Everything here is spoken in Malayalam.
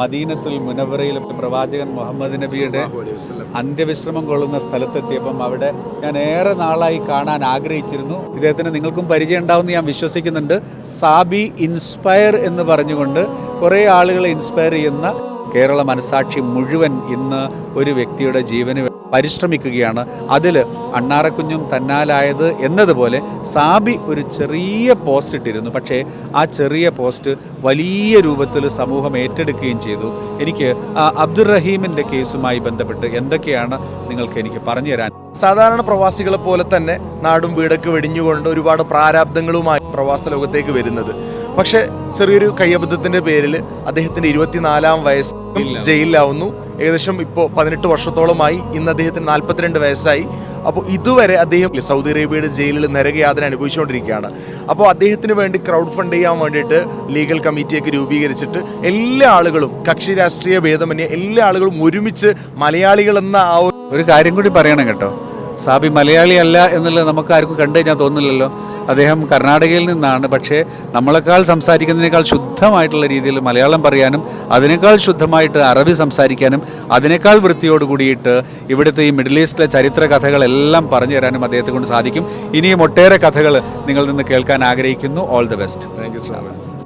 മദീനത്തുൽ മുനവറയിൽ പ്രവാചകൻ മുഹമ്മദ് നബിയുടെ അന്ത്യവിശ്രമം കൊള്ളുന്ന സ്ഥലത്തെത്തിയപ്പം അവിടെ ഞാൻ ഏറെ നാളായി കാണാൻ ആഗ്രഹിച്ചിരുന്നു. ഇദ്ദേഹത്തിന് നിങ്ങൾക്കും പരിചയം ഉണ്ടാവുമെന്ന് ഞാൻ വിശ്വസിക്കുന്നുണ്ട്. സാബി ഇൻസ്പയർ എന്ന് പറഞ്ഞുകൊണ്ട് കുറേ ആളുകളെ ഇൻസ്പയർ ചെയ്യുന്ന കേരള മനസാക്ഷി മുഴുവൻ ഇന്ന് ഒരു വ്യക്തിയുടെ ജീവന് പരിശ്രമിക്കുകയാണ്. അതിൽ അണ്ണാറക്കുഞ്ഞും തന്നാലായത് എന്നതുപോലെ സാബി ഒരു ചെറിയ പോസ്റ്റ് ഇട്ടിരുന്നു. പക്ഷേ ആ ചെറിയ പോസ്റ്റ് വലിയ രൂപത്തിൽ സമൂഹം ഏറ്റെടുക്കുകയും ചെയ്തു. എനിക്ക് അബ്ദുറഹീമിന്റെ കേസുമായി ബന്ധപ്പെട്ട് എന്തൊക്കെയാണ് നിങ്ങൾക്ക് എനിക്ക് പറഞ്ഞു തരാൻ സാധാരണ പ്രവാസികളെ പോലെ തന്നെ നാടും വീടൊക്കെ വെടിഞ്ഞുകൊണ്ട് ഒരുപാട് പ്രാരാബ്ദങ്ങളുമായി പ്രവാസ ലോകത്തേക്ക് വരുന്നത്. പക്ഷേ ചെറിയൊരു കയ്യബദ്ധത്തിന്റെ പേരിൽ അദ്ദേഹത്തിന്റെ ഇരുപത്തിനാലാം വയസ്സ് ജയിലിലാവുന്നു. ഏകദേശം ഇപ്പോൾ പതിനെട്ട് വർഷത്തോളമായി ഇന്ന് അദ്ദേഹത്തിന് നാൽപ്പത്തിരണ്ട് വയസ്സായി. അപ്പോൾ ഇതുവരെ അദ്ദേഹം സൗദി അറേബ്യയുടെ ജയിലിൽ നരകയാതന അനുഭവിച്ചുകൊണ്ടിരിക്കുകയാണ്. അപ്പോൾ അദ്ദേഹത്തിന് വേണ്ടി ക്രൗഡ് ഫണ്ട് ചെയ്യാൻ വേണ്ടിയിട്ട് ലീഗൽ കമ്മിറ്റിയൊക്കെ രൂപീകരിച്ചിട്ട് എല്ലാ ആളുകളും കക്ഷി രാഷ്ട്രീയ ഭേദമന്യേ എല്ലാ ആളുകളും ഒരുമിച്ച് മലയാളികൾ എന്ന ആ ഒരു കാര്യം കൂടി പറയണം കേട്ടോ. സാബി മലയാളിയല്ല എന്നുള്ളത് നമുക്ക് ആർക്കും കണ്ടു കഴിഞ്ഞാൽ തോന്നുന്നില്ലല്ലോ. അദ്ദേഹം കർണാടകയിൽ നിന്നാണ്. പക്ഷേ നമ്മളെക്കാൾ സംസാരിക്കുന്നതിനേക്കാൾ ശുദ്ധമായിട്ടുള്ള രീതിയിൽ മലയാളം പറയാനും അതിനേക്കാൾ ശുദ്ധമായിട്ട് അറബി സംസാരിക്കാനും അതിനേക്കാൾ വൃത്തിയോട് കൂടിയിട്ട് ഇവിടുത്തെ ഈ മിഡിൽ ഈസ്റ്റിലെ ചരിത്ര കഥകളെല്ലാം പറഞ്ഞു തരാനും അദ്ദേഹത്തെ കൊണ്ട് സാധിക്കും. ഇനിയും ഒട്ടേറെ കഥകൾ നിങ്ങളിൽ നിന്ന് കേൾക്കാൻ ആഗ്രഹിക്കുന്നു. All the best thank you so much